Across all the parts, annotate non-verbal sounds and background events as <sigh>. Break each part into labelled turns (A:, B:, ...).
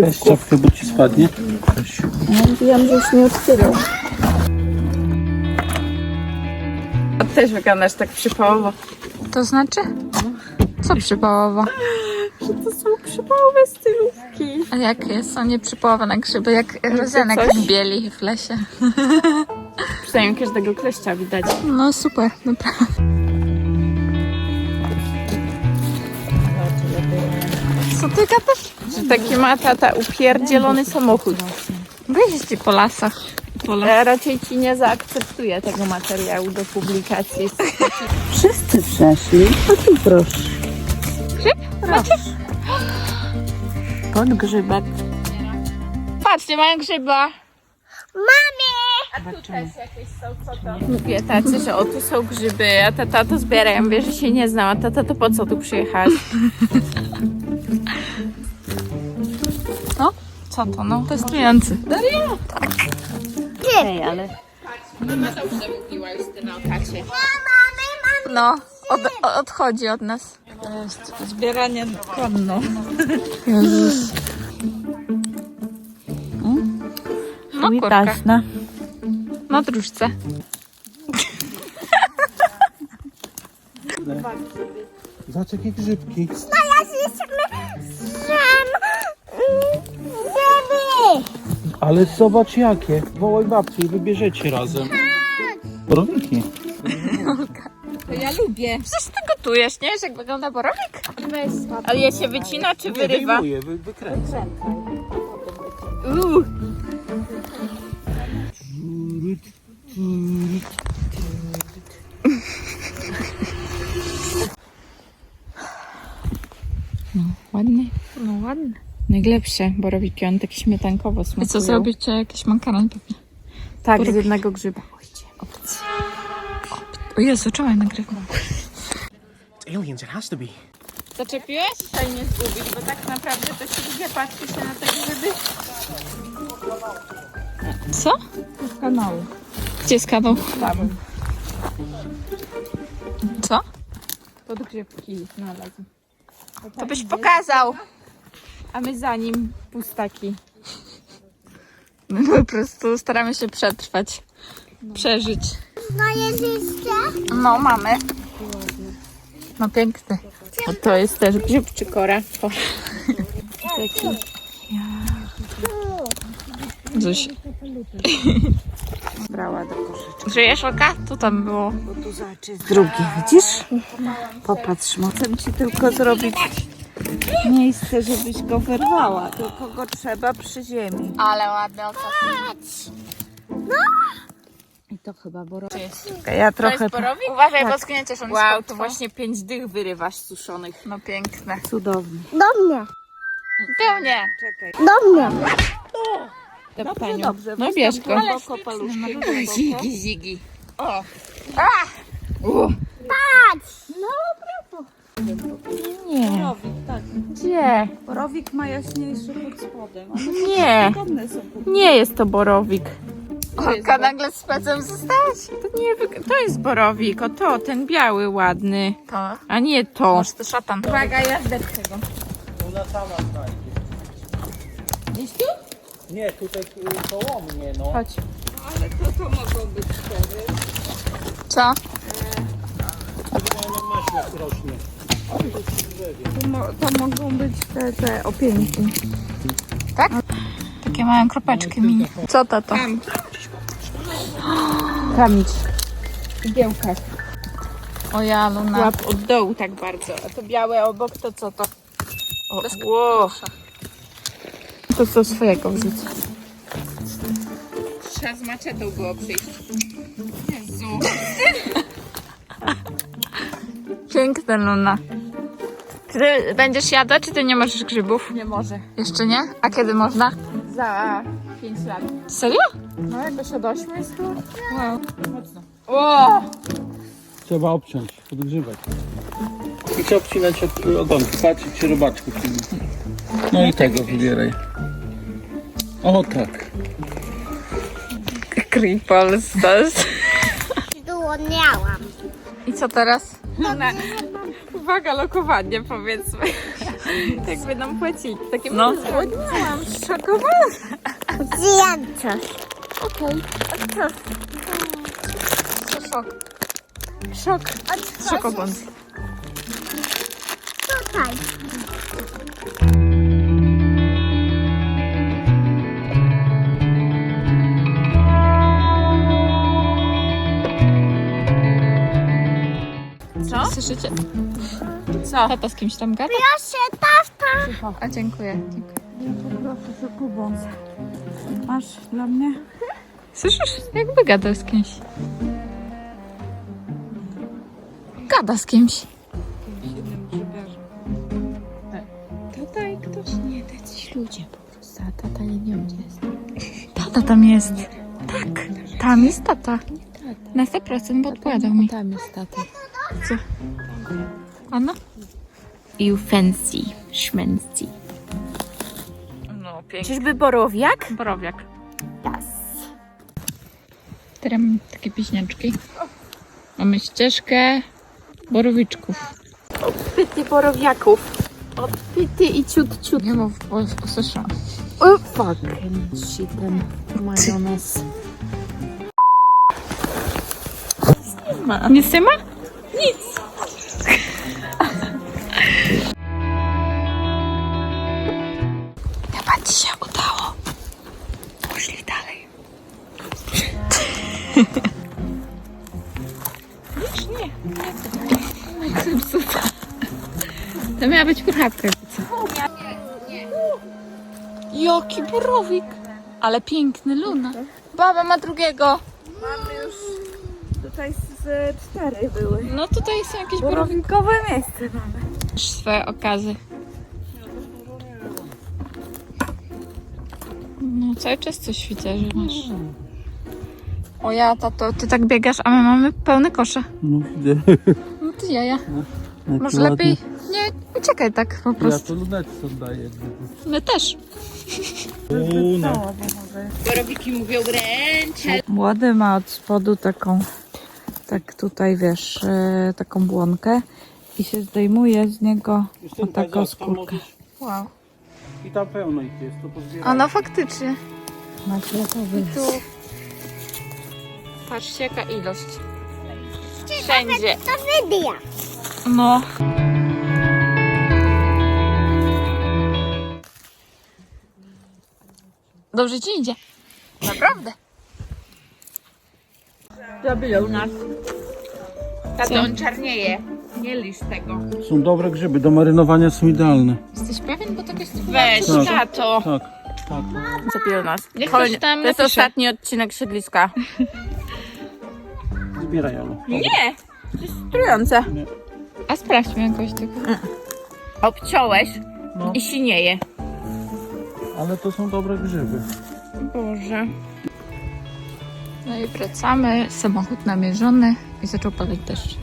A: Weź czapkę, bo ci spadnie. Weź.
B: Mówiłam, że już nie otwierał. A też wyglądasz tak przypałowo.
C: To znaczy? Co przypałowo?
B: To są przypałowe stylówki.
C: A jak jest? Są nieprzypałowe na grzyby, jak rozenek
B: coś?
C: w bieli w lesie.
B: Przynajmniej każdego kleścia widać.
C: No super, naprawdę. Co ty gadasz?
B: Że taki ma tata upierdzielony samochód.
C: Wyjeździ po lasach.
B: Ja raczej ci nie zaakceptuję tego materiału do publikacji.
D: Wszyscy przeszli, a tu proszę.
B: Podgrzybek.
C: Patrzcie, mają grzyba.
B: Mówię tacy, że o tu są grzyby, a tata to zbiera. Ja mówię, że się nie znam, a tata to po co tu przyjechałaś?
C: No, co to? No, testujący.
D: Ej, ale
C: No, od, odchodzi od nas.
D: to jest zbieranie konno.
C: Jezus. No,
D: Mi
C: kurka.
D: taśna.
C: Na dróżce.
A: Zobacz jakie grzybki. Ale zobacz jakie. Wołaj babci i wybierzecie razem. Borowiki.
B: To ja lubię.
C: Przecież ty gotujesz, nie? Wiesz, jak wygląda borowik?
B: Ale je się wycina czy wyrywa?
A: Wyjmuję, wy, wykręcę.
B: Uuu.
C: Najlepsze.
B: Borowiki, on tak śmietankowo smakują.
C: I co zrobicie? Jakiś makaron pewnie.
B: Tak, z jednego grzyba.
C: O Jezu, czemu ja nagrywam?
E: It's aliens, it has to be.
B: Zaczepiłeś? Daj nie zgubić, bo tak naprawdę to się lubię patrzy się na te grzyby
C: Co?
B: z kanału.
C: Gdzie skadał?
B: Tam.
C: Co?
B: Podgrzybki znalazł.
C: To byś pokazał.
B: A my za nim pustaki.
C: My po prostu staramy się przetrwać. Przeżyć. No jest jeszcze? No mamy. No piękny.
B: Bo to jest też grzyb czy kora? Taki.
C: Zuś.
D: Brała do koszyczka.
C: Żyjesz oka? Tu tam było.
D: Drugi, widzisz? Popatrz, mo- chcę ci tylko zrobić miejsce, żebyś go wyrwała. Tylko go trzeba przy ziemi.
C: Ale ładny oka.
D: I to chyba borowa.
B: To
D: Ja trochę
B: jest borowik?
C: Uważaj, bo zgnięciesz on
B: Wow, to właśnie pięć dych wyrywasz suszonych.
C: No piękne.
D: cudowny.
C: Do mnie.
D: Czekaj.
B: Deptaniu.
D: dobrze,
B: No bierz go.
D: Głęboko paluszki. głęboko.
B: Zigi, zigi. O.
D: Borowik, tak.
B: Gdzie?
D: Borowik ma jaśniejszy pod spodem.
B: Nie,
D: podobne są pod
B: nie jest to borowik.
C: Oka nagle z pecem zostałaś.
B: To, nie, wyg- to jest borowik, o to, ten biały ładny,
C: To.
B: a nie to.
C: Może to szatan.
B: Uwaga, ja zdepczę go.
A: Ona sama znajdzie.
B: Gdzieś tu?
A: Nie, tutaj y, koło mnie, no.
B: Chodź.
C: Co?
A: Ona maślak rośnie.
B: Mo- to mogą być te, te opieńki.
C: Takie mają kropeczki mini. Co to to?
B: Idź. W igiełkach.
C: O ja, Luna.
B: Łap od dołu tak bardzo. A to białe obok to co to? O,
C: Bez
B: wow. To co swojego wrzuć. Trzeba z maczetą było przyjść. Jezu. <laughs>
C: Piękne, Luna. Ty będziesz jadła, czy ty nie możesz grzybów?
B: Nie może.
C: Jeszcze nie? A kiedy można?
B: Za 5 lat.
C: Serio?
B: No jakoś od 8 jest to? Wow. Mocno. O!
A: Trzeba obciąć. I trzeba obcinać od ogonki, patrzeć czy robaczków. No i tego wybieraj. O tak.
C: Creepolstas.
F: Głodniałam.
C: I co teraz?
B: Na, uwaga, lokowanie powiedzmy. <laughs>
C: Tak by nam płacili. Takie
D: No.
C: Zgłodniałam, szokowana.
F: Zjem coś.
C: Okej.
F: Co?
C: To szok. Szok. Szokobąd.
F: Tutaj.
C: Co? Słyszycie? Co? Tata z kimś tam gada?
F: Proszę, tata.
C: A dziękuję. dziękuję.
D: Masz dla mnie?
C: Słyszysz? Jakby gadał z kimś. Gada z kimś. Tutaj ktoś nie, jacyś ludzie po prostu. A tata nie wiem gdzie jest. Tata tam jest. Tak, tam jest tata. Na 100% bo odpowiadał mi.
B: Tam jest tata.
C: Co? Anna?
B: You fancy, szmency.
D: No, pięknie.
B: Czyżby borowiak?
C: Borowiak. Teraz mamy takie piśniaczki. Mamy ścieżkę borowiczków.
B: Pyty borowiaków. Odpyty i ciut ciut.
C: Nie mów, bo usłyszałam.
B: O, fucking shit, ten majonez.
C: Nie ma? Nic. Chyba ci się udało. Poszli dalej. Już nie. Nie zepsuta. To miała być kurchawka. Co? Jaki borowik. Ale piękny, Luna. Baba ma drugiego.
D: Mamy już tutaj z cztery były.
C: No tutaj są jakieś.
D: Borowikowe miejsce mamy.
C: swoje okazy. Cały czas coś widzę, że masz. O ja, tato, ty tak biegasz, a my mamy pełne kosze.
A: No widzę.
C: No ty jaja.
A: Jakie
C: Może
A: ładne.
C: lepiej nie uciekaj tak po
A: Ja
C: prostu.
A: to lunetce oddaję.
C: My też.
B: Borowiki mówią wręcz.
D: Młody ma od spodu taką, tak tutaj wiesz, e, taką błonkę i się zdejmuje z niego o taką skórkę.
C: Wow.
A: I tam pełno ich jest, to pozbieraj.
C: A no faktycznie.
D: Naklepowy.
C: Tu. Patrzcie jaka ilość. Wszędzie.
F: To wydia.
C: No. Dobrze ci idzie. Naprawdę.
B: Zabiją nas. Tato, on czarnieje. Nie lisz tego.
A: Są dobre grzyby, do marynowania są idealne.
C: Jesteś pewien, bo tak jest
B: Weź,
A: Tak.
B: tato.
A: Tak, tak.
B: Zabiją nas.
C: Niech ktoś tam
B: to jest
C: napisze.
B: ostatni odcinek siedliska. <laughs>
A: Zbieraj, Olu.
B: Nie! To jest trujące.
C: A sprawdźmy jakoś tylko.
B: Obciąłeś
A: No.
B: i sinieje.
A: Ale to są dobre grzyby.
B: Boże.
C: No i wracamy, samochód namierzony i zaczął padać deszcz.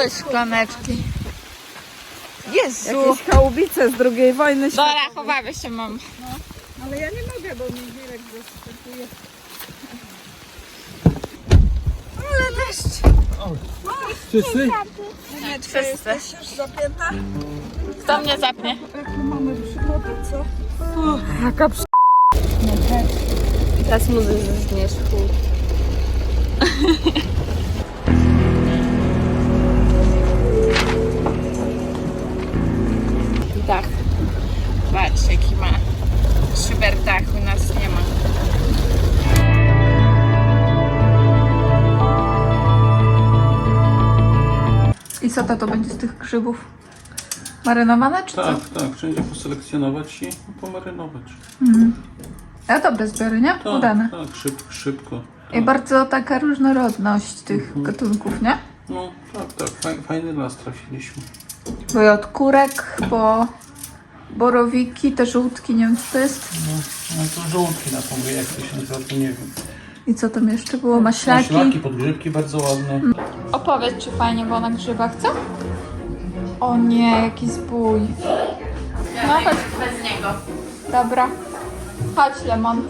C: To jest szklaneczki? Jezu!
D: Jakieś chałubice z drugiej wojny światowej.
C: Dobra, chowamy się, mam.
D: Ale ja nie mogę, bo mi wirek zaskakuje.
A: Wszyscy?
C: Wszyscy.
D: Już zapięta?
C: Kto mnie zapnie?
D: Jaką mamy przygodę, co? jaka przy...
B: Teraz muzy ze zmierzchu. Dach. Patrz jaki ma. Szyber dach u nas nie ma.
C: I co to, to będzie z tych grzybów? Marynowane czy co?
A: Tak, tak. Wszędzie poselekcjonować i pomarynować.
C: A dobre zbiory, nie?
A: Tak,
C: Udane.
A: tak, szyb, szybko.
C: I bardzo taka różnorodność tych gatunków, nie?
A: No, tak, tak. Faj, fajny las trafiliśmy.
C: Bo i od kurek, po borowiki, te żółtki, nie wiem co to jest.
A: No, no to żółtki na tą jak to się nazywa, to nie wiem.
C: I co tam jeszcze było? Maślaki.
A: Maślaki, podgrzybki bardzo ładne.
C: Opowiedz, czy fajnie było na grzybach, co? O nie, jaki zbój. No chodź.
B: Bez niego.
C: Dobra.
B: Chodź, Lemon.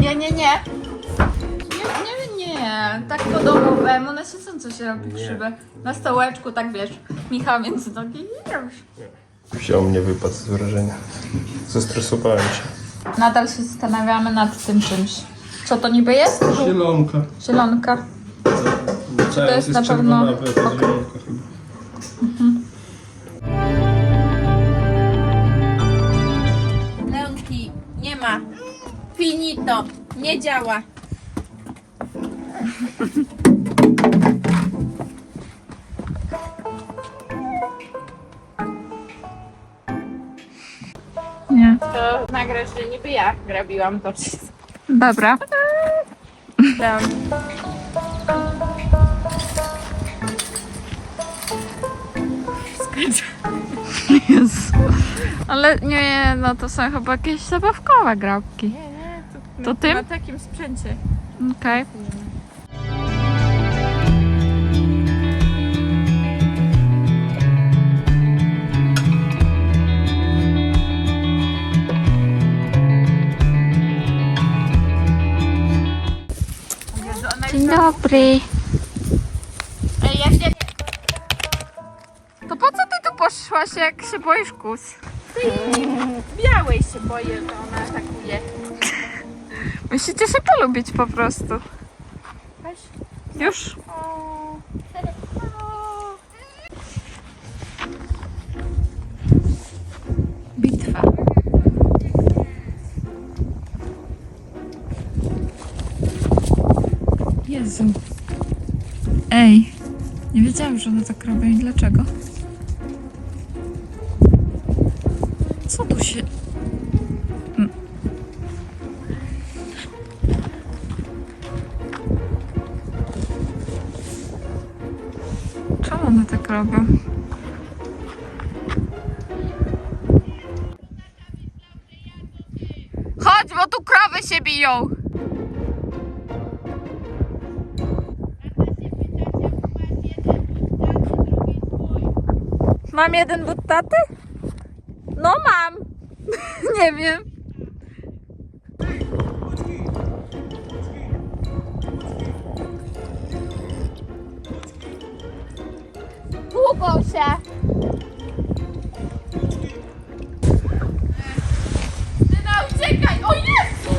B: Nie, nie, nie. Nie, nie, nie. Tak po domowemu. One się są coś robi krzywe. Na stołeczku, tak wiesz. Michał między nogi i już.
E: Wziął mnie wypad z wrażenia. Zestresowałem się.
B: Nadal się zastanawiamy nad tym czymś. Co to niby jest?
E: Zielonka.
B: Zielonka.
E: To
B: jest na pewno Leonki, nie ma. Finito. Nie działa.
C: Nie.
B: To nagrasz, że niby ja robiłam to wszystko.
C: Dobra.
B: Leon.
C: Jezu. Ale nie, no to są chyba jakieś zabawkowe grabki. To tym?
B: Na takim sprzęcie.
C: Okej. Dobry.
B: Ej, jak nie...
C: To po co ty tu poszłaś, jak się boisz kus?
B: Białej się boję, że ona atakuje. <laughs>
C: Musicie się polubić po prostu.
B: Weź.
C: Już? Ej, nie wiedziałam, że one tak robią i dlaczego. Co tu się... Mm. Czemu one tak robią? Chodź, bo tu krowy się biją! Mam jeden but taty? No mam! <laughs> Nie wiem.
B: Długą się. Syna, uciekaj! O Jezu!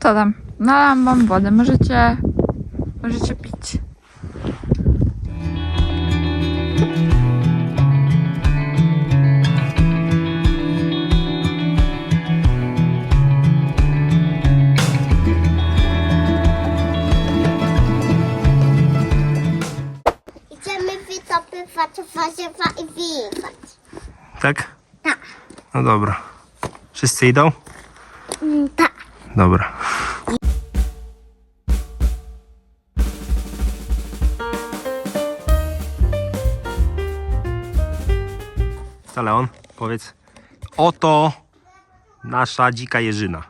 C: Co tam? Nalałam wam wodę, możecie... Możecie pić.
E: No dobra. Wszyscy idą?
F: Tak.
E: Dobra. Co Leon? Powiedz. Oto nasza dzika jeżyna.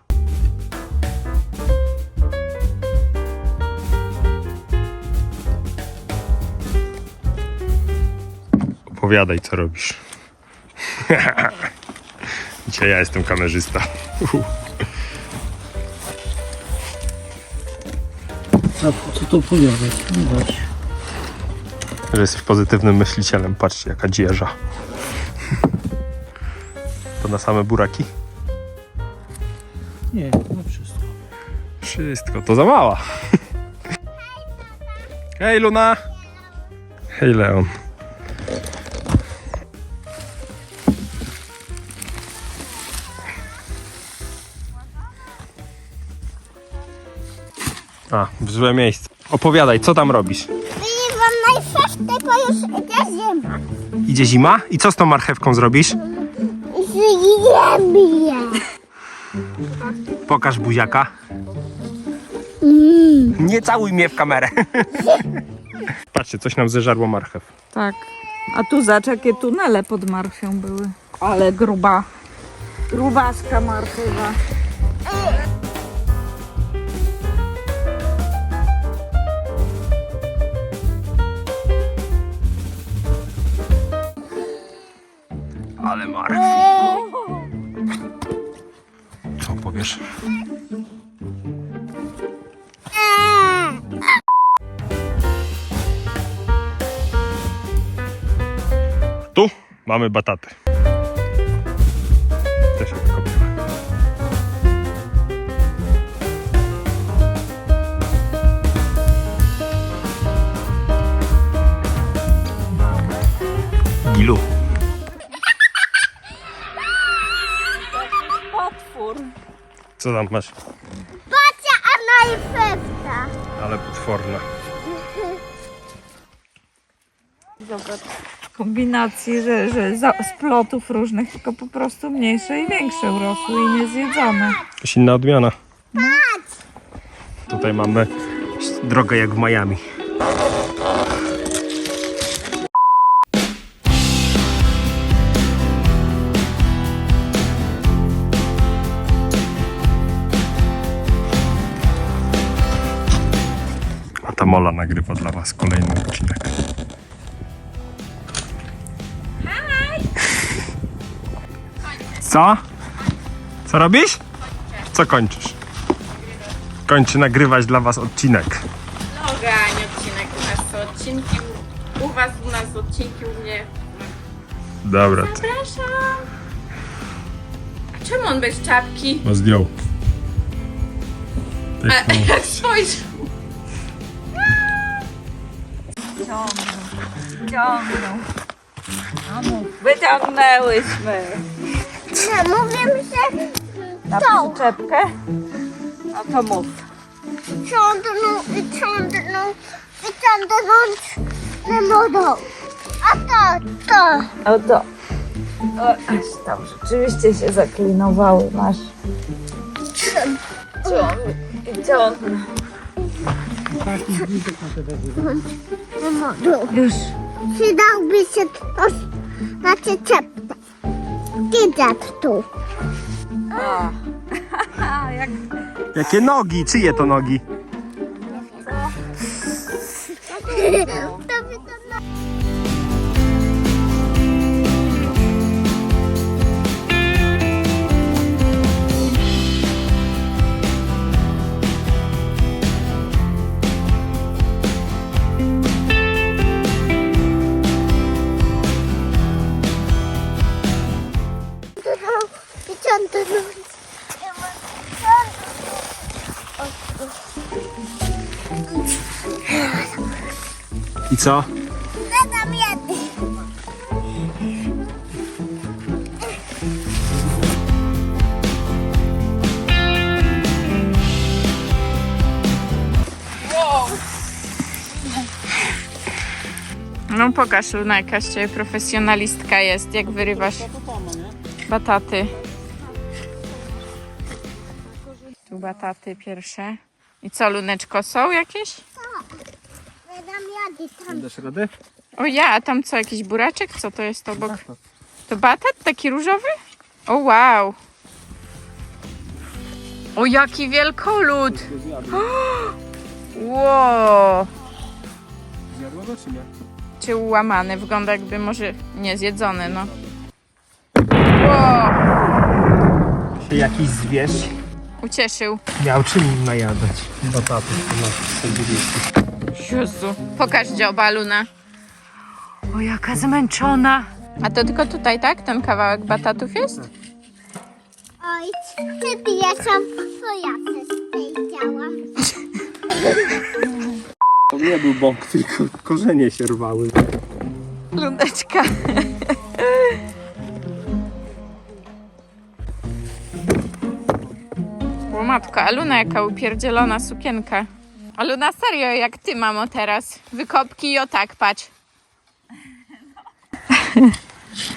E: Opowiadaj, co robisz. <laughs> Dzisiaj ja jestem kamerzysta.
A: A co to? No właśnie.
E: Że jesteś pozytywnym myślicielem. Patrzcie, jaka dzierża. To na same buraki?
A: Nie, no wszystko.
E: Wszystko, to za mała. Hej Luna! Hej Leon. A, w złe miejsce. Opowiadaj, co tam robisz?
F: Wyjecham najszybciej, bo już idzie zima.
E: Idzie zima? I co z tą marchewką zrobisz?
F: Zjemy je.
E: Pokaż buziaka. Nie całuj mnie w kamerę. <laughs> Patrzcie, coś nam zeżarło marchew.
D: Tak. A tu zacz, jakie tunele pod marchwią były. Ale gruba. Grubaska marchewa.
E: ale ma. Co powiesz? Tu mamy bataty. Co tam masz?
F: Patrzcie, a najpewna.
E: Ale potworna.
D: Zobacz. Kombinacji, że, że za, z plotów różnych, tylko po prostu mniejsze i większe urosły i niezjedzone.
E: Jakaś inna odmiana. Tutaj mamy drogę jak w Miami. Mola nagrywa dla Was kolejny odcinek. Co? Co robisz? Co kończysz? Kończy nagrywać dla Was odcinek.
B: Noga, a nie odcinek. U nas są odcinki, u- u was, u nas odcinki, u mnie.
E: Dobra, ty.
B: Zapraszam. A czemu on bez czapki?
E: No zdjął.
B: A jak spojrzy.
D: Ciągną. A mów. Wyciągnęłyśmy.
F: Nie, mówię, że
D: Na
F: To.
D: przyczepkę. No to mów.
F: ciągną i ciągną i ciągnąć nie mogą. A to, to.
D: O to. O, aż tam rzeczywiście się zaklinowały masz. Ciągle. I ciągle.
F: Nie mogą.
D: Już.
F: Przydałby się ktoś na przyczepę. Idę tu. <laughs>
E: Jakie nogi? Czyje to nogi? Co?
F: Zadam jedy.
B: No pokaż Luna, jakaś ciebie profesjonalistka jest, jak wyrywasz bataty. Tu bataty pierwsze. I co, Luneczko, są jakieś?
F: Jedy tam.
E: Dasz rady?
B: O ja, a tam co, jakiś buraczek? Co to jest obok? To batat taki różowy? O wow! O jaki wielkolud! Wow! <gasps>
E: Zjadła go czy nie?
B: Czy ułamany, wygląda jakby może nie zjedzony, no. Wow!
E: Się jakiś zwierz
B: Ucieszył.
E: miał czym najadać. Batatów to na
B: Jezu. Pokaż dzioba, Luna. O, jaka zmęczona. A to tylko tutaj, tak? Ten kawałek batatów jest?
F: Oj, ty pijesz, to ja też powiedziałam.
E: To nie był bąk, tylko korzenie się rwały.
B: Luneczka. O matko, a Luna jaka upierdzielona sukienka. A Luna serio, jak ty, mamo, teraz. Wykopki i o tak, patrz. <laughs>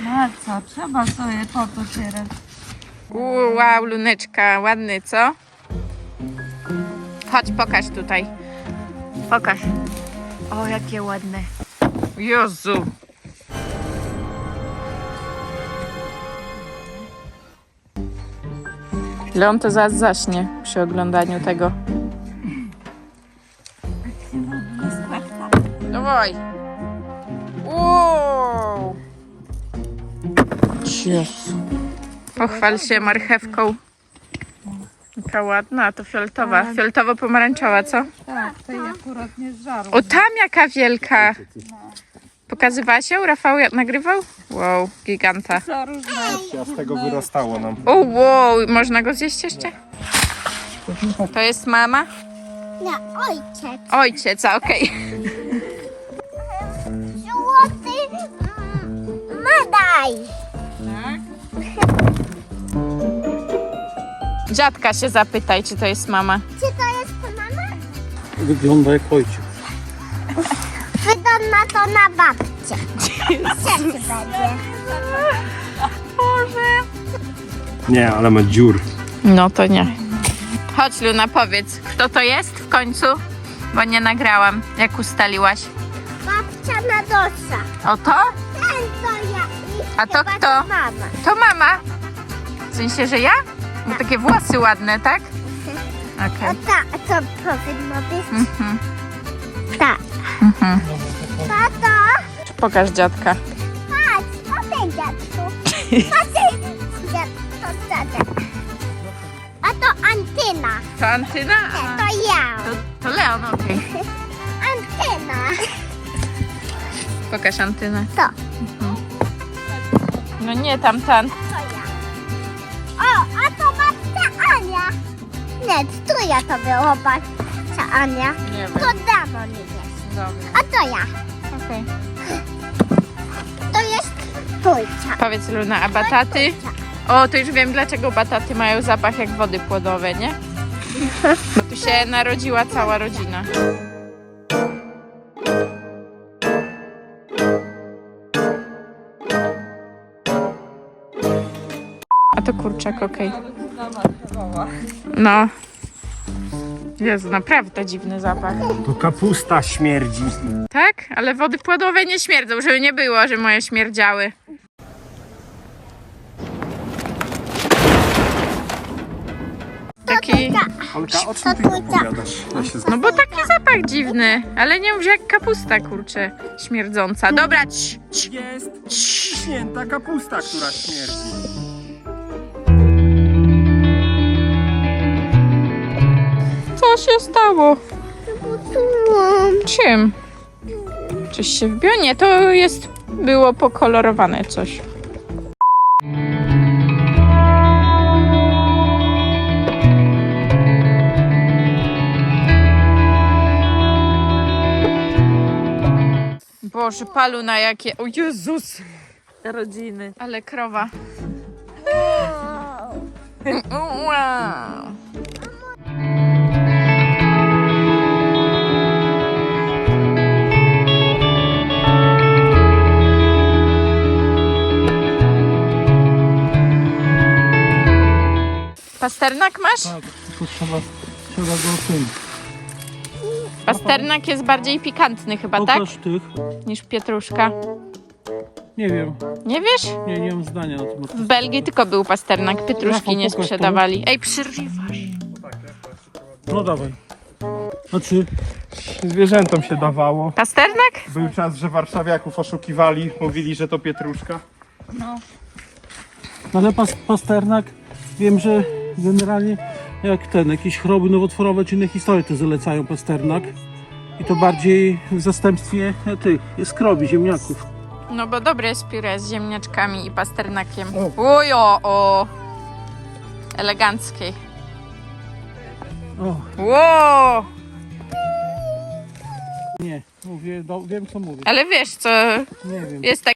D: No co, trzeba sobie potocierać.
B: Uuu, wow, Luneczka, ładny, co? Chodź, pokaż tutaj. Pokaż. O, jakie ładne. Jezu. Leon to zaraz zaśnie przy oglądaniu tego. Dawaj. Wow. Jezu. Pochwal się marchewką. Jaka ładna, to fioletowa. Fioletowo-pomarańczowa, co?
D: Tak, tej akurat nie żaru.
B: O, tam jaka wielka! Pokazywałaś ją? Rafał jak nagrywał? Wow, giganta.
D: Różne.
E: Z tego wyrastało nam.
B: O, wow, można go zjeść jeszcze? To jest mama?
F: Nie, ojciec.
B: Ojciec, a okej. <laughs>
F: medal.
B: Dziadka się zapytaj, czy to jest mama.
F: Czy to jest mama?
A: Wygląda jak ojciec.
F: Wygląda to na. Cześć będzie.
E: Nie, ale ma dziur.
B: No to nie. Chodź Luna, powiedz, kto to jest w końcu? Bo nie nagrałam, jak ustaliłaś.
F: Babcia na dosa.
B: O to?
F: Ten to ja.
B: A to
F: chyba
B: kto?
F: mama.
B: To mama. W sensie, że ja? Bo takie włosy ładne, tak? <laughs> Okej.
F: O ta, to powinno być
B: Mhm.
F: tak.
B: Mhm.
F: Tato,
B: Pokaż dziadka.
F: patrz, potem dziadku. <laughs> Patrz, dziad, to dziadek. A to antyna.
B: To Antyna?
F: Nie,
B: A,
F: to ja.
B: to, to Leon, okej. <laughs>
F: Antyna.
B: Pokaż Antynę.
F: To,
B: No nie, tamten.
F: to ja. O, a to babcia Ania. Nie, tu ja to było babcia Ania.
B: Nie
F: To dawno nie jest.
B: Dobra,
F: A to ja.
B: okej.
F: To jest trójcia.
B: Powiedz Luna, a bataty? O, to już wiem, dlaczego bataty mają zapach jak wody płodowe, nie? <laughs> Bo tu się narodziła cała rodzina. A to kurczak, okej. No. Jezu, naprawdę dziwny zapach.
E: To kapusta śmierdzi.
B: Tak? Ale wody płodowe nie śmierdzą, żeby nie było, że moje śmierdziały. Taki...
E: Olka, o czym ty
F: trójca.
E: opowiadasz? Ja się
B: No bo taki zapach dziwny, ale nie mów, że jak kapusta, kurczę, śmierdząca. Dobra, cii, cii,
E: Jest
B: cii.
E: święta kapusta, która śmierdzi.
B: Co się stało? Czym? Coś się wbiło? Nie, to jest... Było pokolorowane coś. Boże, palu na jakie... O Jezus!
D: Rodziny.
B: Ale krowa. Wow. <laughs> Pasternak masz?
A: Tak, tylko trzeba, trzeba go tym.
B: Pasternak jest bardziej pikantny chyba, tak?
A: Tych.
B: Niż pietruszka.
A: Nie wiem,
B: Nie wiesz?
A: nie, nie mam zdania na temat.
B: W Belgii tylko był pasternak, pietruszki nie sprzedawali. Ej, przerywasz.
A: No dawaj. Znaczy,
E: Zwierzętom się dawało.
B: Pasternak?
E: Był czas, że warszawiaków oszukiwali, mówili, że to pietruszka.
A: ale pas, pasternak, wiem, że generalnie jak ten, jakieś choroby nowotworowe czy inne historie to zalecają pasternak. I to bardziej w zastępstwie e, tych, jest krowi, ziemniaków.
B: No bo dobre jest pióre z ziemniaczkami i pasternakiem. Ujo, o! Eleganckiej.
A: O,
B: Ło!
A: nie, mówię, do, wiem co mówię.
B: Ale wiesz co,
A: Nie wiem.
B: jest tak